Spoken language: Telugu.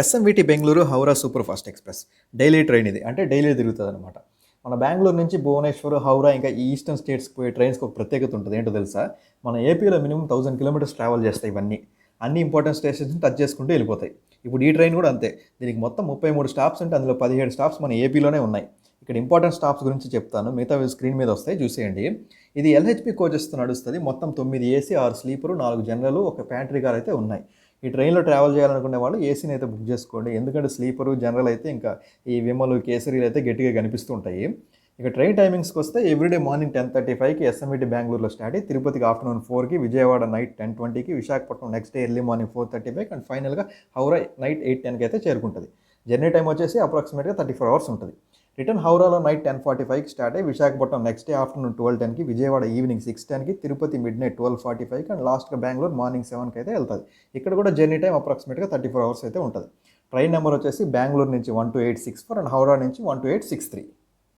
SMVT Bengaluru Howrah super fast express daily train ఇది. అంటే డైలీ తిరుగుతుంది అనమాట మన బెంగళూరు నుంచి భువనేశ్వర్ హౌరా ఇంకా ఈస్టర్న్ స్టేట్స్కి పోయే ట్రైన్స్కి ఒక ప్రత్యేకత ఉంటుంది. ఏంటో తెలుసా? మన ఏపీలో మినిమం థౌసండ్ కిలోమీటర్స్ ట్రావెల్ చేస్తాయి ఇవన్నీ. అన్ని ఇంపార్టెంట్ స్టేషన్స్ టచ్ చేసుకుంటూ వెళ్ళిపోతాయి. ఇప్పుడు ఈ ట్రైన్ కూడా అంతే. దీనికి మొత్తం ముప్పై మూడు స్టాప్స్ ఉంటే అందులో పదిహేడు స్టాప్స్ మన ఏపీలోనే ఉన్నాయి. ఇక్కడ ఇంపార్టెంట్ స్టాప్స్ గురించి చెప్తాను. మిగతా స్క్రీన్ మీద వస్తాయి. చూసేయండి. ఇది ఎల్హెచ్పి కోచెస్తో నడుస్తుంది. మొత్తం తొమ్మిది ఏసీ ఆరు స్లీపరు నాలుగు జనరల్ ఒక ప్యాంట్రీ కార్ అయితే ఉన్నాయి. ఈ ట్రైన్లో ట్రావెల్ చేయాలనుకునే వాళ్ళు ఏసీని అయితే బుక్ చేసుకోండి. ఎందుకంటే స్లీపరు జనరల్ అయితే ఇంకా ఈ విమలు కేసరీలు అయితే గట్టిగా కనిపిస్తూ ఉంటాయి ఇక ట్రైన్ టైమింగ్స్కి వస్తే ఎవ్రీడే మార్నింగ్ టెన్ థర్టీ ఫైవ్కి ఎస్ఎంఈటీ బెంగళూరులో స్టార్ట్ అయ్యి తిరుపతికి ఆఫ్టర్నూన్ ఫోర్కి విజయవాడ నైట్ టెన్ ట్వంటీకి Visakhapatnam next day early morning four thirty five and ఫైనల్గా హౌరా నైట్ ఎయిట్ టెన్కి అయితే చేరుకుంటుంది. జర్నీ టైం వచ్చేసి అప్రాక్సిమేట్గా థర్టీ ఫోర్ అవర్స్ ఉంటుంది. రిటర్న్ హౌరాలో నైట్ టెన్ ఫార్టీ ఫైవ్కి స్టార్ట్ అయ్యి Visakhapatnam next day afternoon twelve టెన్కి విజయవాడ ఈవినింగ్ సిక్స్ టెన్కి Tirupati midnight twelve forty ఫైవ్కి అండ్ లాస్ట్గా బెంగళూరు మార్నింగ్ సెవెన్కి అయితే వెళ్తుంది. ఇక్కడ కూడా జర్నీ టైం అప్రాక్సిమేట్గా థర్టీ ఫోర్ అవర్స్ అయితే ఉంటుంది. ట్రైన్ నెంబర్ వచ్చేసి బెంగళూరు నుంచి one two eight six four and Howrah నుంచి one two eight six three